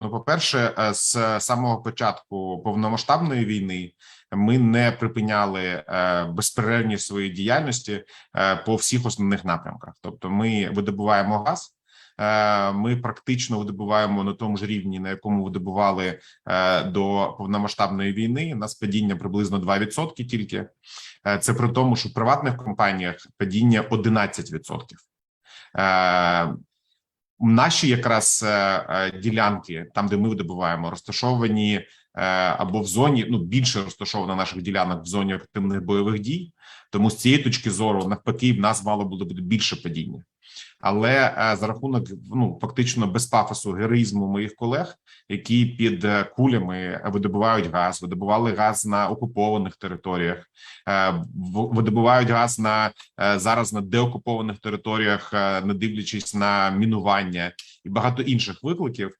Ну, по-перше, е, з самого початку повномасштабної війни ми не припиняли е, безперервність своєї діяльності е, по всіх основних напрямках. Тобто, ми видобуваємо газ. Ми практично видобуваємо на тому ж рівні, на якому видобували до повномасштабної війни. У нас падіння приблизно 2% тільки. Це при тому, що в приватних компаніях падіння 11%. Наші якраз е, е, ділянки, там де ми видобуваємо, розташовані е, або в зоні, ну більше розташовано наших ділянок в зоні активних бойових дій. Тому з цієї точки зору, навпаки, в нас мало було бути більше падіння. Але е, за рахунок ну фактично без пафосу героїзму моїх колег, які під е, кулями видобувають газ, видобували газ на окупованих територіях, е, видобувають газ на зараз на деокупованих територіях, не дивлячись на мінування і багато інших викликів.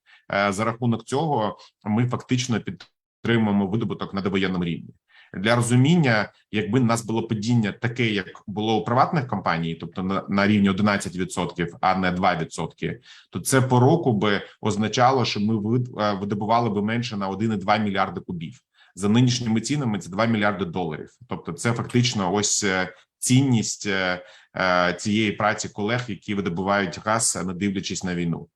За рахунок цього ми фактично підтримуємо видобуток на довоєнному рівні. Для розуміння, якби в нас було падіння таке, як було у приватних компаній, тобто на, на рівні 11%, а не 2%, то це по року би означало, що ми е, видобували би менше на 1,2 мільярди кубів. За нинішніми цінами це 2 мільярди доларів. Тобто, це фактично ось е, цінність е, цієї праці колег, які видобувають газ, не дивлячись на війну.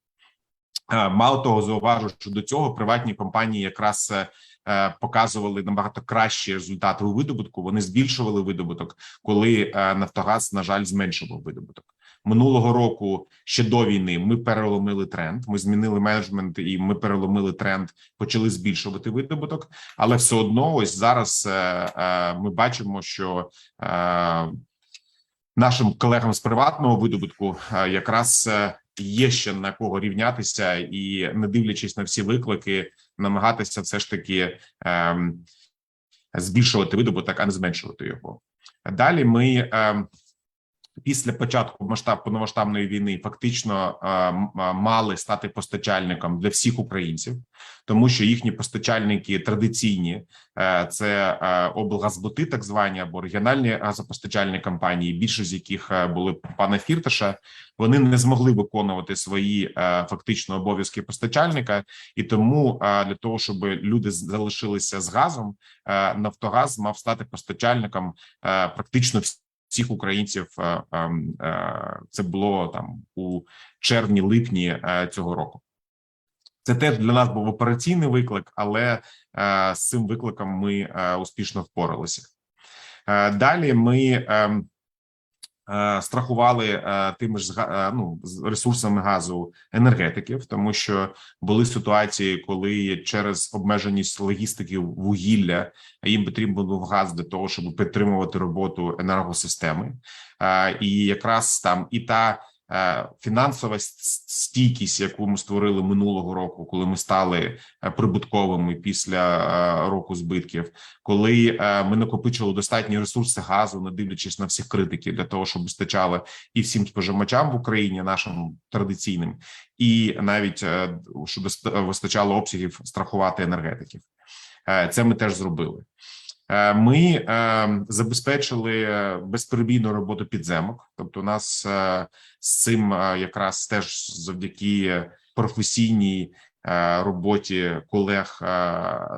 Мало того, зауважу, що до цього приватні компанії якраз показували набагато кращі результати у видобутку. Вони збільшували видобуток, коли е, Нафтогаз, на жаль, зменшував видобуток. Минулого року ще до війни ми переломили тренд. Ми змінили менеджмент і ми переломили тренд, почали збільшувати видобуток. Але все одно, ось зараз е, е, ми бачимо, що е, нашим колегам з приватного видобутку е, якраз е, є ще на кого рівнятися, і не дивлячись на всі виклики, намагатися все ж таки ем, збільшувати видобуток, а не зменшувати його. Далі ми ем, після початку масштаб повномасштабної війни фактично мали стати постачальником для всіх українців, тому що їхні постачальники традиційні е, це е, облгазбути, так звані або регіональні газопостачальні компанії, більшість з яких е, були пана Фірташа. Вони не змогли виконувати свої фактично обов'язки постачальника, і тому для того, щоб люди залишилися з газом, Нафтогаз мав стати постачальником практично всіх всіх українців. е, ем, е, Це було там у червні-липні е, цього року. Це теж для нас був операційний виклик, але е, з цим викликом ми е, успішно впоралися. Е, Далі ми ем, е, страхували е, тими ж е, ну, ресурсами газу енергетиків, тому що були ситуації, коли через обмеженість логістики вугілля їм потрібен був газ для того, щоб підтримувати роботу енергосистеми. Е, І якраз там і та е, фінансова стійкість, яку ми створили минулого року, коли ми стали е, прибутковими після е, року збитків, коли е, ми накопичили достатні ресурси газу, не дивлячись на всіх критиків, для того, щоб вистачало і всім споживачам в Україні, нашим традиційним, і навіть е, щоб ст- вистачало обсягів страхувати енергетиків. Е, Це ми теж зробили. Е, Ми е, забезпечили безперебійну роботу підземок. Тобто, у нас е, з цим якраз теж завдяки професійній роботі колег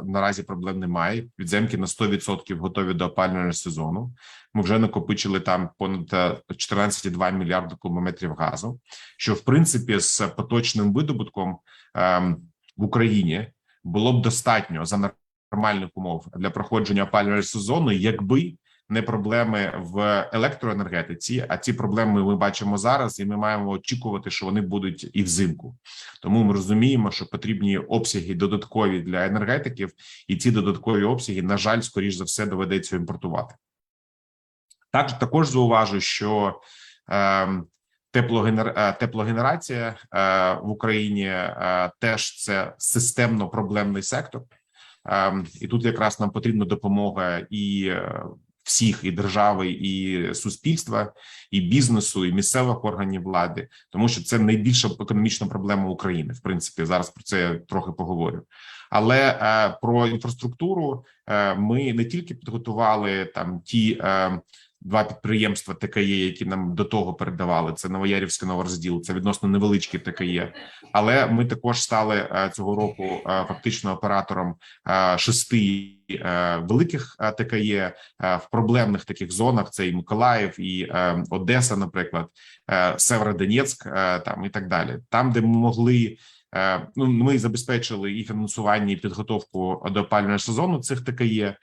наразі проблем немає. Підземки на 100% готові до опалювального сезону. Ми вже накопичили там понад е, 14,2 мільярди кубометрів газу. Що в принципі з поточним видобутком ем, в Україні було б достатньо за нормальних умов для проходження опалювального сезону, якби не проблеми в електроенергетиці. А ці проблеми ми бачимо зараз, і ми маємо очікувати, що вони будуть і взимку. Тому ми розуміємо, що потрібні обсяги додаткові для енергетиків, і ці додаткові обсяги, на жаль, скоріш за все, доведеться імпортувати. Також також зауважу, що е, теплогенер... теплогенерація е, в Україні е, теж це системно проблемний сектор. Ем, І тут якраз нам потрібна допомога і е, всіх, і держави, і суспільства, і бізнесу, і місцевих органів влади, тому що це найбільша економічна проблема України. В принципі, зараз про це я трохи поговорю. Але е, про інфраструктуру е, ми не тільки підготували там ті. Е, два підприємства ТКЄ, які нам до того передавали. Це Новоярівський новорозділ, це відносно невеличкі ТКЄ. Але ми також стали е, цього року е, фактично оператором е, шести е, великих е, ТКЄ е, в проблемних таких зонах. Це і Миколаїв, і е, Одеса, наприклад, е, Северодонецьк, е, там і так далі. Там, де ми могли. е, Ну, ми забезпечили і фінансування, і підготовку до опалювального сезону цих ТКЄ.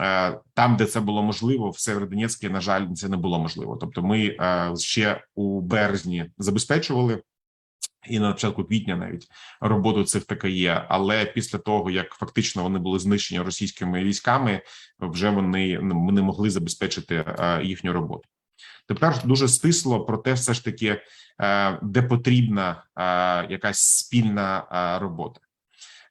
Е, Там, де це було можливо, в Северодонецьку, на жаль, це не було можливо. Тобто, ми е, ще у березні забезпечували і на початку квітня навіть роботу цих ТКЄ, але після того як фактично вони були знищені російськими військами, вже вони ну, не могли забезпечити е, їхню роботу. Тепер дуже стисло, проте все ж таки, де потрібна якась спільна робота.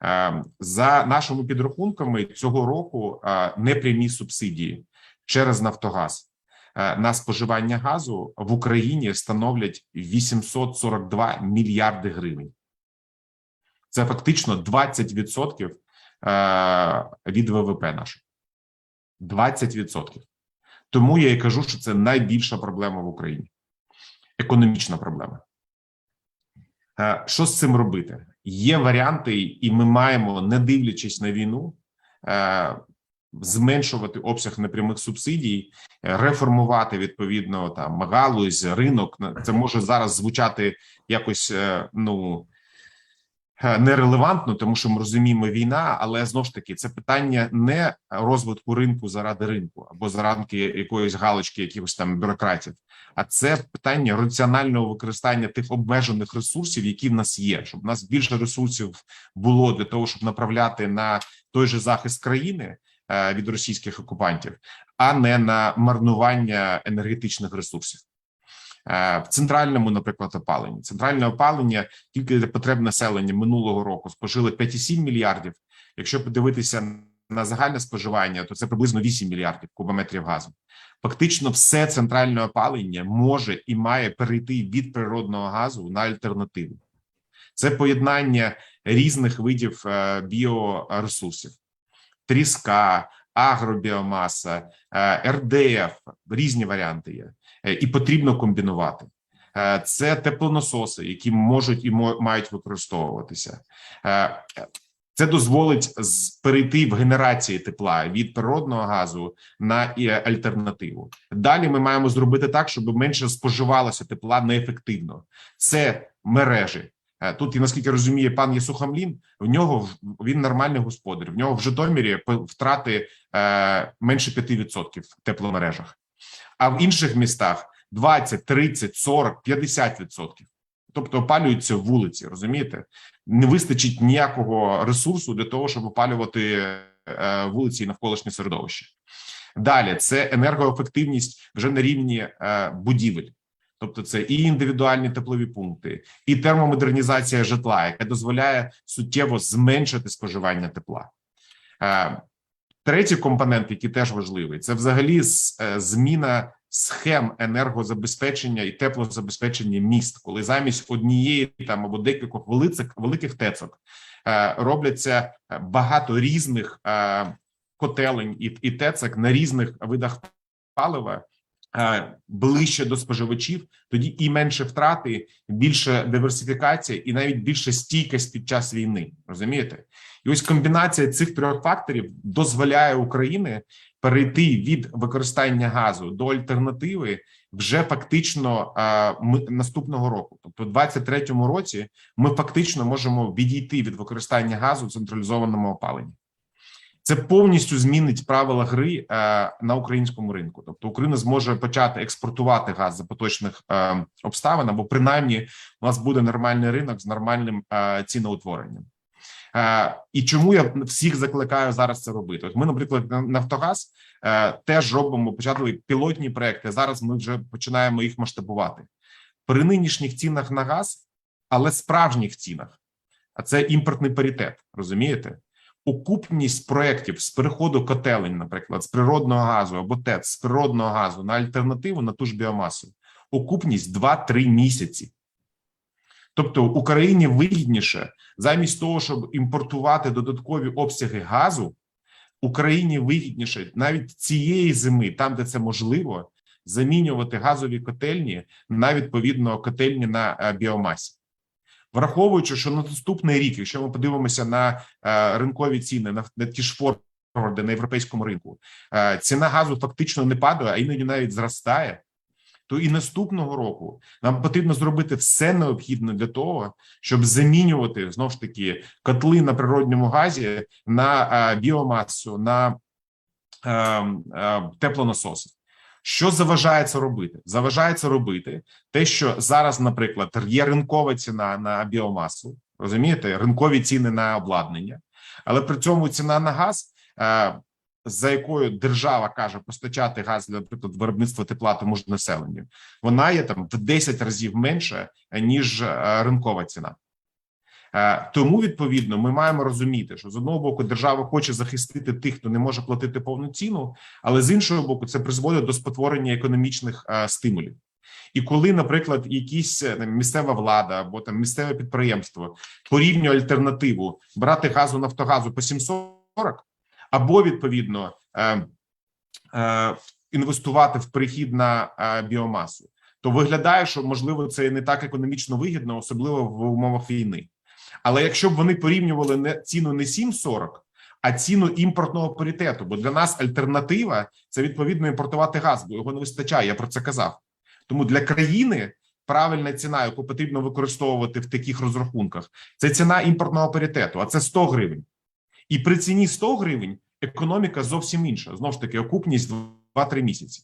Е, За нашими підрахунками цього року е, непрямі субсидії через Нафтогаз е, на споживання газу в Україні становлять 842 мільярди гривень. Це фактично 20% е, від ВВП нашого. 20%. Тому я і кажу, що це найбільша проблема в Україні. Економічна проблема. Е, Що з цим робити? Є варіанти, і ми маємо, не дивлячись на війну, е, зменшувати обсяг непрямих субсидій, реформувати відповідно там галузь, ринок. Це може зараз звучати якось е, ну нерелевантно, тому що ми розуміємо війна, але знову ж таки це питання не розвитку ринку заради ринку або заради якоїсь галочки, якихось там бюрократів. А це питання раціонального використання тих обмежених ресурсів, які в нас є, щоб у нас більше ресурсів було для того, щоб направляти на той же захист країни е, від російських окупантів, а не на марнування енергетичних ресурсів. Е, В центральному, наприклад, опаленні центральне опалення тільки потреб населення минулого року спожили 5,7 мільярдів. Якщо подивитися на загальне споживання, то це приблизно 8 мільярдів кубометрів газу. Фактично, все центральне опалення може і має перейти від природного газу на альтернативу. Це поєднання різних видів е, біоресурсів: тріска, агробіомаса, е, РДФ, різні варіанти є, і потрібно комбінувати. Е, Це теплонасоси, які можуть і мають використовуватися. Е, Це дозволить перейти в генерації тепла від природного газу на альтернативу. Далі ми маємо зробити так, щоб менше споживалося тепла неефективно. Це мережі. Е, Тут, наскільки розуміє пан Єсухамлін, в нього він нормальний господар. В нього в Житомирі втрати е, менше 5% в тепломережах, а в інших містах 20, 30, 40, 50%. Тобто опалюються вулиці, розумієте? Не вистачить ніякого ресурсу для того, щоб опалювати е, вулиці і навколишнє середовище. Далі це енергоефективність вже на рівні е, будівель. Тобто, це і індивідуальні теплові пункти, і термомодернізація житла, яка дозволяє суттєво зменшити споживання тепла. Третій компонент, який теж важливий, це взагалі е, зміна схем енергозабезпечення і теплозабезпечення міст, коли замість однієї там або декількох великих великих тецок е, робляться е, багато різних котелень і, і на різних видах палива. Е, Ближче до споживачів, тоді і менше втрати, більше диверсифікація, і навіть більше стійкість під час війни. Розумієте? І ось комбінація цих трьох факторів дозволяє Україні перейти від використання газу до альтернативи вже фактично е, ми, наступного року. Тобто, в 23-му році ми фактично можемо відійти від використання газу в централізованому опаленні. Це повністю змінить правила гри е, на українському ринку. Тобто Україна зможе почати експортувати газ за поточних е, обставин, або принаймні у нас буде нормальний ринок з нормальним е, ціноутворенням. І чому я всіх закликаю зараз це робити? От ми, наприклад, Нафтогаз теж робимо початку пілотні проекти. Зараз ми вже починаємо їх масштабувати при нинішніх цінах на газ, але справжніх цінах. А це імпортний паритет. Розумієте? Окупність проєктів з переходу котелень, наприклад, з природного газу або ТЕЦ з природного газу на альтернативу на ту ж біомасу. Окупність 2-3 місяці. Тобто Україні вигідніше замість того, щоб імпортувати додаткові обсяги газу, Україні вигідніше навіть цієї зими, там де це можливо, замінювати газові котельні на відповідно котельні на е, біомасі. Враховуючи, що на наступний рік, якщо ми подивимося на е, ринкові ціни на, на ті ж форварди на європейському ринку, е, ціна газу фактично не падає, а іноді навіть зростає. То і наступного року нам потрібно зробити все необхідне для того, щоб замінювати знову ж таки котли на природньому газі на е, біомасу, на е, е, теплонасоси. Що заважає це робити? Заважає це робити те, що зараз, наприклад, є ринкова ціна на біомасу, розумієте, ринкові ціни на обладнання, але при цьому ціна на газ, е, за якою держава каже постачати газ наприклад виробництва тепла тому ж населенню, вона є там в 10 разів менше ніж е, ринкова ціна. Е, Тому відповідно ми маємо розуміти, що з одного боку держава хоче захистити тих, хто не може платити повну ціну, але з іншого боку, це призводить до спотворення економічних е, стимулів. І коли, наприклад, якісь е, там, місцева влада або там місцеве підприємство порівнює альтернативу брати газу Нафтогазу по 740, або відповідно інвестувати в перехід на біомасу, то виглядає, що можливо це не так економічно вигідно, особливо в умовах війни. Але якщо б вони порівнювали не ціну не 7,40, а ціну імпортного паритету, бо для нас альтернатива це відповідно імпортувати газ, бо його не вистачає. Я про це казав. Тому для країни правильна ціна, яку потрібно використовувати в таких розрахунках, це ціна імпортного паритету, а це 100 гривень. І при ціні 100 гривень економіка зовсім інша. Знову ж таки, окупність 2-3 місяці.